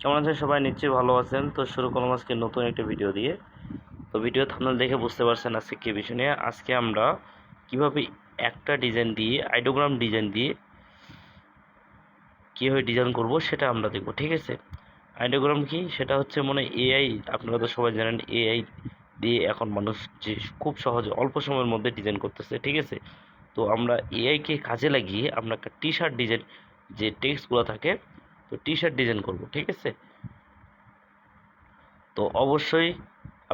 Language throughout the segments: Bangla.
কেমন আছেন সবাই? নিশ্চয়ই ভালো আছেন। তো শুরু করলাম আজকে নতুন একটা ভিডিও দিয়ে। তো ভিডিও থামনেল দেখে বুঝতে পারছেন আজকে কী বিষয় নিয়ে। আজকে আমরা কীভাবে একটা ডিজাইন দিয়ে আইডোগ্রাম ডিজাইন দিয়ে কীভাবে ডিজাইন করব সেটা আমরা দেখব, ঠিক আছে? আইডোগ্রাম কি? সেটা হচ্ছে মনে এআই আপনারা তো সবাই জানেন এআই দিয়ে এখন মানুষ যে খুব সহজে অল্প সময়ের মধ্যে ডিজাইন করতেছে, ঠিক আছে? তো আমরা এআইকে কাজে লাগিয়ে আমরা একটা টি শার্ট ডিজাইন যে টেক্সটগুলো থাকে তো টি শার্ট ডিজাইন করব, ঠিক আছে? তো অবশ্যই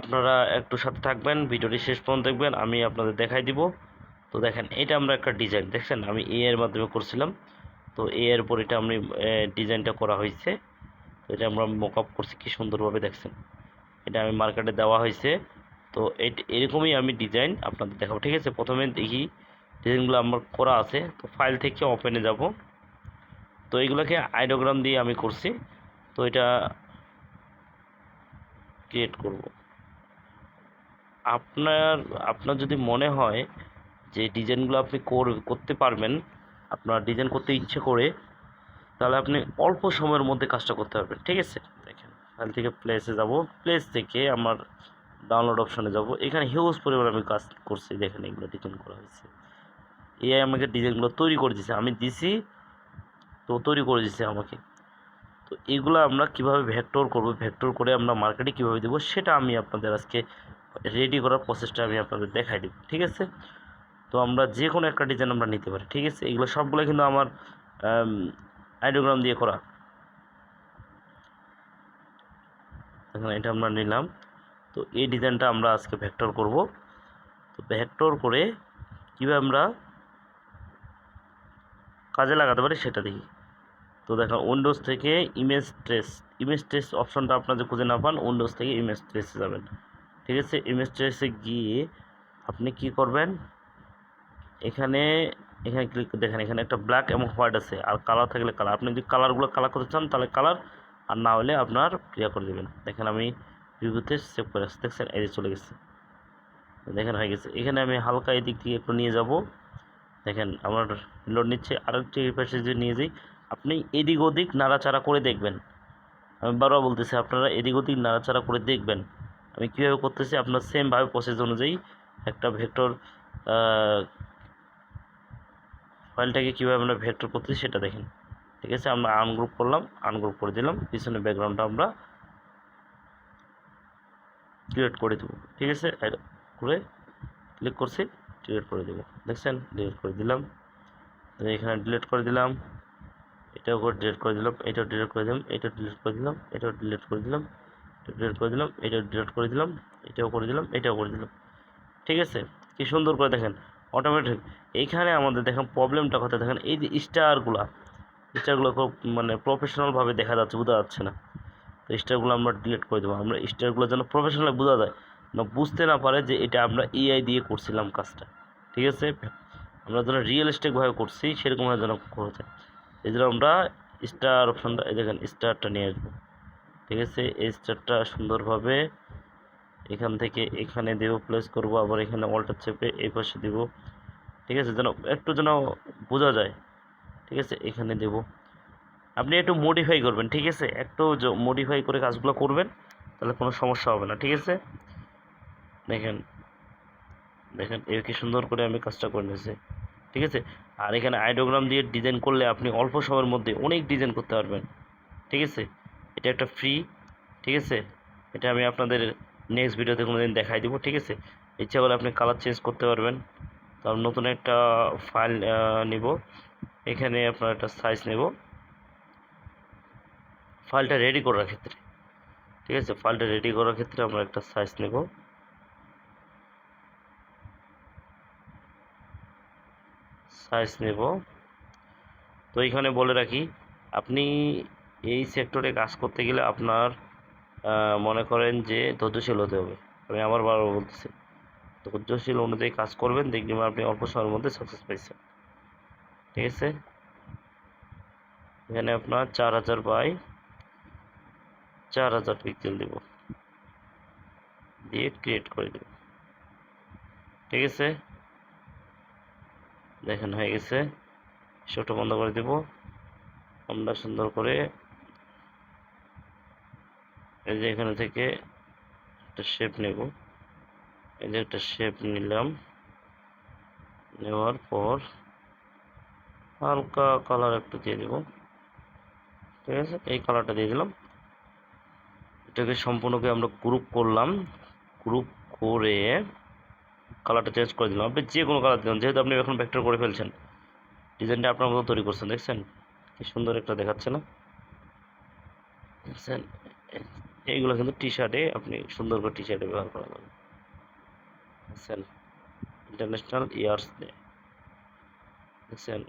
আপনারা একটু সাথে থাকবেন, ভিডিওটি শেষ পর্যন্ত দেখবেন, আমি আপনাদের দেখাই দিব। তো দেখেন, এটা আমরা একটা ডিজাইন দেখছেন? আমি এ এর মাধ্যমে করছিলাম। তো এ এর উপর এটা আমি ডিজাইনটা করা হয়েছে। তো এটা আমরা মক আপ করছি, কি সুন্দরভাবে দেখছেন? এটা আমি মার্কেটে দেওয়া হয়েছে। তো এরকমই আমি ডিজাইন আপনাদের দেখাবো, ঠিক আছে? প্রথমে দেখি ডিজাইনগুলো আমার করা আছে। তো ফাইল থেকে ওপেনে যাব। তো এইগুলোকে আইডোগ্রাম দিয়ে আমি করছি। তো এটা ক্রিয়েট করব। আপনার আপনার যদি মনে হয় যে ডিজাইনগুলো আপনি করতে পারবেন, আপনার ডিজাইন করতে ইচ্ছে করে, তাহলে আপনি অল্প সময়ের মধ্যে কাজটা করতে পারবেন, ঠিক আছে? দেখেন ফাইল থেকে প্লেসে যাব। প্লেস থেকে আমার ডাউনলোড অপশানে যাব। এখানে হিউজ পরিমাণ আমি কাজ করছি। দেখেন এগুলো ডিজাইন করা হয়েছে। এআই আমাকে ডিজাইনগুলো তৈরি করে দিয়েছে। আমি দিছি তো তৈরি করে দিচ্ছে আমাকে। তো এগুলো আমরা কীভাবে ভেক্টর করব ভেক্টর করে আমরা মার্কেটে কীভাবে দেবো, সেটা আমি আপনাদের আজকে রেডি করার প্রসেসটা আমি আপনাদের দেখাই দেব, ঠিক আছে? তো আমরা যে কোনো একটা ডিজাইন আমরা নিতে পারি, ঠিক আছে? এগুলো সবগুলো কিন্তু আমার আইডিওগ্রাম দিয়ে করা। এটা আমরা নিলাম। তো এই ডিজাইনটা আমরা আজকে ভেক্টর করব। তো ভেক্টর করে কীভাবে আমরা কাজে লাগাতে পারি সেটা দেখি। তো দেখো উইন্ডোজ থেকে ইমেজ ট্রেস ইমেজ ট্রেস অপশনটা আপনাদের খুঁজে না পান উইন্ডোজ থেকে ইমেজ ট্রেসে যাবেন। ঠিক আছে? ইমেজ ট্রেসে গিয়ে আপনি কি করবেন? এখানে এখানে ক্লিক দেখেন, এখানে একটা ব্ল্যাক এবং হোয়াইট আছে। আর কালার থাকলে কালার আপনি যদি কালারগুলো কালার করতে চান, তাহলে কালার আর না হলে আপনার ক্রিয়া করে দেবেন। দেখেন, আমি রিভিউতে সেভ করে আসছি। দেখছেন? এই চলে গেছে। দেখেন, হয়ে গেছে। এখানে আমি হালকা এদিক থেকে একটু নিয়ে যাব। দেখেন, আমার লোড নিচ্ছে। আরেকটি পাশে যদি নিয়ে যাই আপনি এদিক ওদিক নাড়াচাড়া করে দেখবেন। আমি বারবার বলতেছি, আপনারা এদিক ওদিক নাড়াচাড়া করে দেখবেন। আমি কীভাবে করতেছি? আপনার সেমভাবে প্রসেস অনুযায়ী একটা ভেক্টর ফাইলটাকে কীভাবে আমরা ভেক্টর করতেছি সেটা দেখেন। ঠিক আছে? আমরা আনগ্রুপ করলাম আনগ্রুপ করে দিলাম। পিছনে ব্যাকগ্রাউন্ডটা আমরা ক্রিয়েট করে দেবো। ঠিক আছে? করে ক্লিক করছি ডিলিট করে দেবো। দেখছেন? ডিলিট করে দিলাম। এখানে ডিলিট করে দিলাম। এটাও করে ডিলিট করে দিলাম, এটাও ডিলিট করে দিলাম এটা ডিলিট করে দিলাম, এটাও ডিলিট করে দিলাম এটা ডিলিট করে দিলাম, এটাও ডিলিট করে দিলাম, এটাও করে দিলাম, এটাও করে দিলাম। ঠিক আছে? কি সুন্দর করে দেখেন অটোমেটিক এইখানে আমাদের দেখেন প্রবলেমটা কথা দেখেন এই যে স্টারগুলো স্টারগুলো খুব মানে প্রফেশনালভাবে দেখা যাচ্ছে, বোঝা যাচ্ছে না। তো স্টারগুলো আমরা ডিলিট করে দেবো। আমরা স্টারগুলো যেন প্রফেশনাল বোঝা যায়, না বুঝতে না পারে যে এটা আমরা এআই দিয়ে করছিলাম কাজটা। ঠিক আছে? আমরা যেন রিয়েলিস্টিকভাবে করছি, সেরকমভাবে যেন করতে জন্য আমরা স্টার অপশানটা দেখেন স্টারটা নিয়ে আসব। ঠিক আছে? এই স্টারটা সুন্দরভাবে এখান থেকে এখানে দেব প্লেস করব, আবার এখানে অল্টার চেপে এই পাশে দেব। ঠিক আছে? যেন একটু যেন বোঝা যায়। ঠিক আছে? এখানে দেব। আপনি একটু মডিফাই করবেন, ঠিক আছে? একটু মডিফাই করে কাজগুলো করবেন, তাহলে কোনো সমস্যা হবে না, ঠিক আছে? দেখেন দেখেন, এর কি সুন্দর করে আমি কাজটা করে নিয়েছি। ঠিক আছে? আর এখানে আইডোগ্রাম দিয়ে ডিজাইন করলে আপনি অল্প সময়ের মধ্যে অনেক ডিজাইন করতে পারবেন। ঠিক আছে? এটা একটা ফ্রি ঠিক আছে? এটা আমি আপনাদের নেক্সট ভিডিওতে কোনো দিন দেখাই দেবো, ঠিক আছে? ইচ্ছা করলে আপনি কালার চেঞ্জ করতে পারবেন। তার নতুন একটা ফাইল নিব। এখানে আপনার একটা সাইজ নেব। ফাইলটা রেডি করার ক্ষেত্রে, ঠিক আছে? ফাইলটা রেডি করার ক্ষেত্রে আমরা একটা সাইজ নেব। সাইজ নেব। তো এইখানে বলে রাখি, আপনি এই সেক্টরে কাজ করতে গেলে আপনার মনে করেন যে ধৈর্যশীল হতে হবে। আমি আবার বারবার বলতেছি, ধৈর্যশীল অনুযায়ী কাজ করবেন, দেখবেন আপনি অল্প সময়ের মধ্যে সাকসেস পাইছেন। ঠিক আছে? এখানে আপনার চার হাজার বাই চার হাজার পিক্সেল দেব। দিয়ে ক্রিয়েট করে দেব। ঠিক আছে? দেখেন হয়ে গেছে। শোটা বন্ধ করে দেব। আমরা সুন্দর করে এই যে এখানে থেকে একটা শেপ নেব। এই যে একটা শেপ নিলাম। নেওয়ার পর হালকা কালার একটু দিয়ে দেব। ঠিক আছে? এই কালারটা দিয়ে দিলাম। এটাকে সম্পূর্ণকে আমরা গ্রুপ করলাম। গ্রুপ করে কালারটা চেঞ্জ করে দিলাম। আপনি যে কোনো কালার দিলাম যেহেতু আপনি এখন ভেক্টর করে ফেলছেন ডিজাইনটা আপনার মতো তৈরি করছেন, দেখছেন? কি সুন্দর একটা দেখাচ্ছে না? দেখছেন? এইগুলো কিন্তু টি শার্টে আপনি সুন্দর করে টি শার্টে ব্যবহার করা যাবে। দেখছেন? ইন্টারন্যাশনাল ইয়ার্স ডে দেখছেন?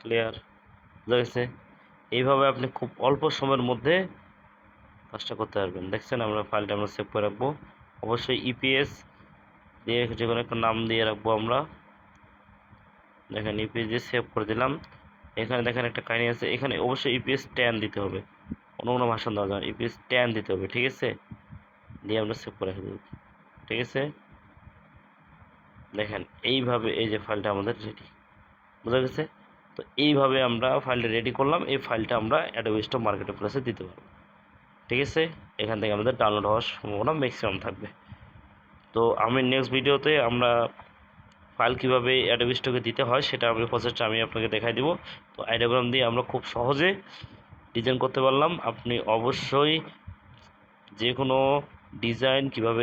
ক্লিয়ার বুঝা গেছে? এইভাবে আপনি খুব অল্প সময়ের মধ্যে কাজটা করতে পারবেন। দেখছেন আমরা ফাইলটা আমরা সেভ করে রাখব। অবশ্যই ইপিএস দিয়ে যে কোনো একটা নাম দিয়ে রাখব আমরা। দেখেন ইপিএস দিয়ে সেভ করে দিলাম। এখানে দেখেন একটা কাহিনী আছে, এখানে অবশ্যই ইপিএস ট্যান দিতে হবে। অন্য কোনো ভাষণ দেওয়া যায় ইপিএস ট্যান দিতে হবে, ঠিক আছে? দিয়ে আমরা সেভ করে দেবো ঠিক আছে? দেখেন এইভাবে এই যে ফাইলটা আমাদের রেডি বোঝা গেছে? তো এইভাবে আমরা ফাইলটা রেডি করলাম, এই ফাইলটা আমরা অ্যাডোবি স্টক মার্কেট প্লেসে দিতে পারব। ঠিক আছে? এখান থেকে আমাদের ডাউনলোড হওয়ার সম্ভাবনা ম্যাক্সিমাম থাকবে। তো আমি নেক্সট ভিডিওতে আমরা ফাইল কীভাবে অ্যাডোবি স্টকে দিতে হয় সেটা আমি প্রসেসটা আমি আপনাকে দেখাই দিব। তো আইডিয়াগ্রাম দিয়ে আমরা খুব সহজে ডিজাইন করতে পারলাম। আপনি অবশ্যই যে কোনো ডিজাইন কীভাবে